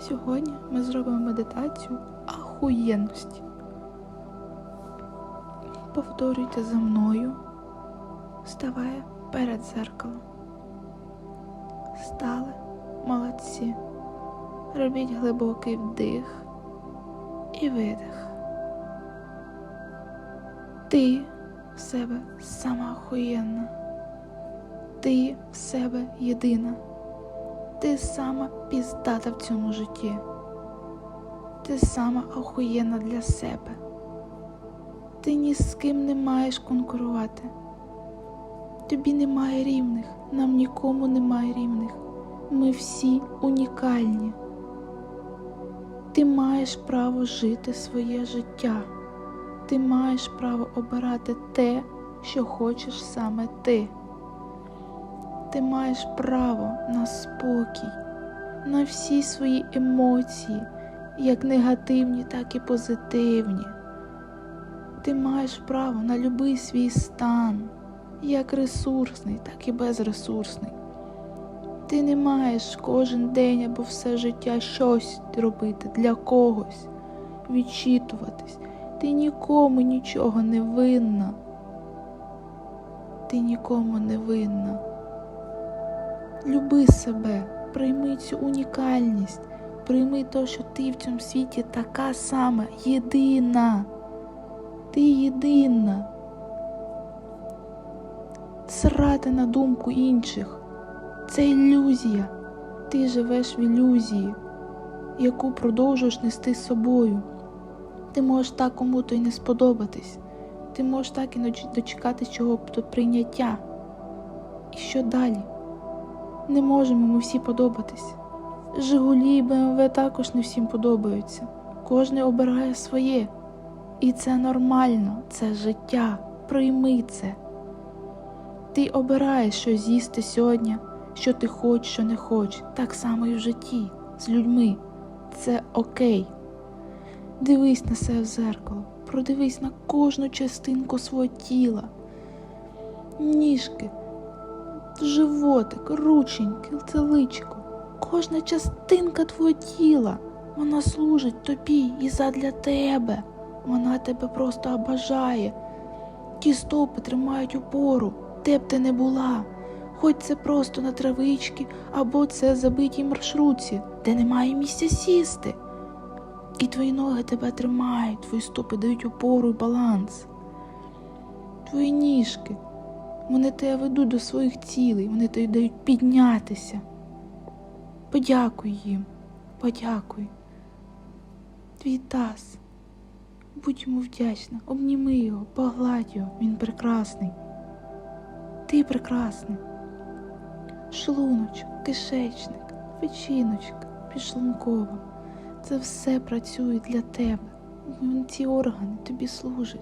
Сьогодні ми зробимо медитацію ахуєнності. Повторюйте за мною, ставай перед зеркалом. Стали молодці. Робіть глибокий вдих і видих. Ти в себе сама охуєнна. Ти в себе єдина. Ти сама піздата в цьому житті. Ти сама охуєнна для себе. Ти ні з ким не маєш конкурувати. Тобі немає рівних, нам нікому немає рівних. Ми всі унікальні. Ти маєш право жити своє життя. Ти маєш право обирати те, що хочеш саме ти. Ти маєш право на спокій, на всі свої емоції, як негативні, так і позитивні. Ти маєш право на любий свій стан, як ресурсний, так і безресурсний. Ти не маєш кожен день або все життя щось робити для когось, відчитуватись. Ти нікому нічого не винна. Ти нікому не винна. Люби себе, прийми цю унікальність, прийми те, що ти в цьому світі така сама, єдина. Ти єдина. Срати на думку інших. Це ілюзія. Ти живеш в ілюзії, яку продовжуєш нести з собою. Ти можеш так кому-то й не сподобатись. Ти можеш так і не дочекатись чого прийняття. І що далі? Не можемо ми всі подобатись. Жигулі і БМВ також не всім подобаються. Кожен обирає своє. І це нормально, це життя. Прийми це. Ти обираєш, що з'їсти сьогодні, що ти хочеш, що не хочеш. Так само і в житті, з людьми. Це окей. Дивись на себе в зеркало, продивись на кожну частинку свого тіла, ніжки, животик, рученьки, целичко. Кожна частинка твого тіла, вона служить тобі і задля тебе. Вона тебе просто обажає. Ті стопи тримають опору, де б ти не була. Хоч це просто на травичці або це забитій маршрутці, де немає місця сісти. І твої ноги тебе тримають, твої стопи дають опору і баланс. Твої ніжки, вони тебе ведуть до своїх цілей, вони тобі дають піднятися. Подякуй їм, подякуй. Твій таз. Будь йому вдячна, обніми його, погладь його, він прекрасний. Ти прекрасний. Шлуночок, кишечник, печіночка, підшлункова. Це все працює для тебе. Ці органи тобі служать.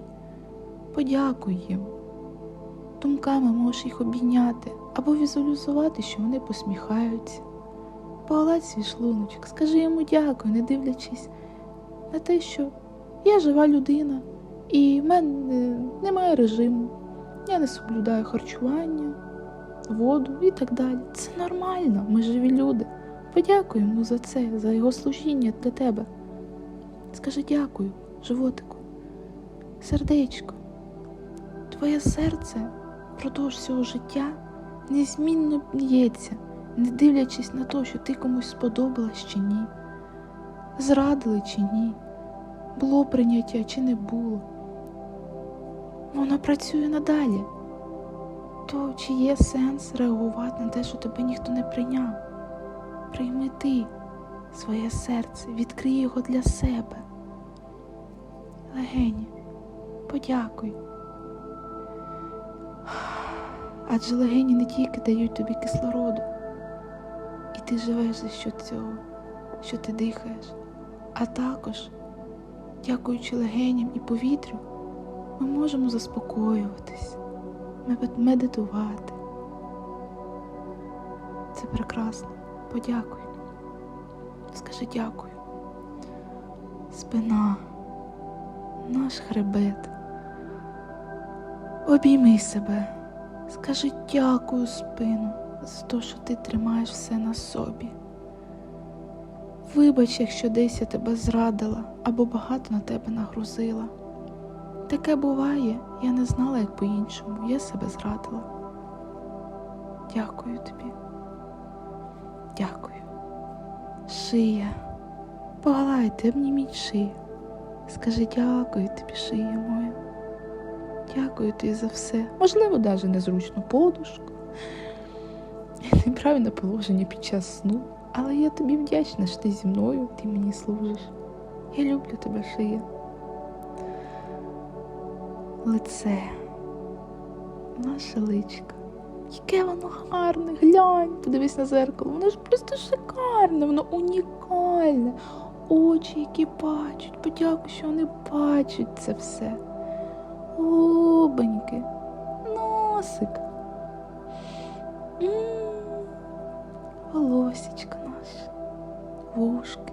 Подякуй їм. Думками можеш їх обійняти або візуалізувати, що вони посміхаються. Погладь свій шлуночок, скажи йому дякую, не дивлячись на те, що я жива людина, і в мене немає режиму. Я не соблюдаю харчування, воду і так далі. Це нормально, ми живі люди. Подякуй йому за це, за його служіння для тебе. Скажи дякую, животику, сердечко, твоє серце впродовж всього життя незмінно б'ється, не дивлячись на те, що ти комусь сподобалась чи ні, зрадили чи ні, було прийняття чи не було. Воно працює надалі. То чи є сенс реагувати на те, що тебе ніхто не прийняв? Прийми ти своє серце, відкрий його для себе. Легені, подякуй. Адже легені не тільки дають тобі кислороду, і ти живеш за що цього, що ти дихаєш, а також, дякуючи легеням і повітрю, ми можемо заспокоюватись, медитувати. Це прекрасно. Подякуй. Скажи дякую. Спина, наш хребет. Обійми себе. Скажи дякую, спину, за те, що ти тримаєш все на собі. Вибач, якщо десь я тебе зрадила або багато на тебе нагрузила. Таке буває, я не знала, як по-іншому, я себе зрадила. Дякую тобі. Дякую. Шия. Погладьте, обніміть шию. Скажи дякую тобі, шия моя. Дякую тобі за все. Можливо, навіть незручну подушку. Неправильне положення під час сну. Але я тобі вдячна, що ти зі мною, ти мені служиш. Я люблю тебе, шия. Лице. Наше личко. Яке воно гарне, глянь, подивись на зеркало. Воно ж просто шикарне, воно унікальне. Очі, які бачать, подякуй, що вони бачать це все. Губоньки, носик. М, Волосічка наше, вушки.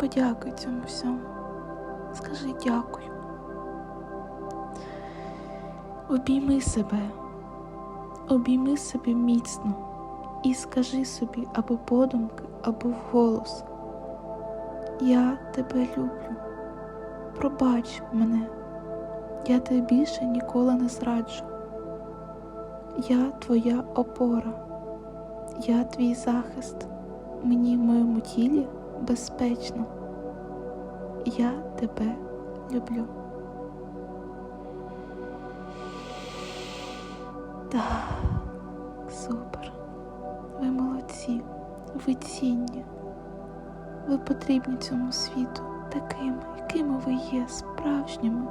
Подякуй цьому всьому. Скажи дякую. Обійми себе, обійми себе міцно і скажи собі або подумки, або вголос. Я тебе люблю. Пробач мене. Я тебе більше ніколи не зраджу. Я твоя опора, я твій захист. Мені в моєму тілі безпечно. Я тебе люблю. Так, супер. Ви молодці, ви цінні. Ви потрібні цьому світу такими, якими ви є, справжніми.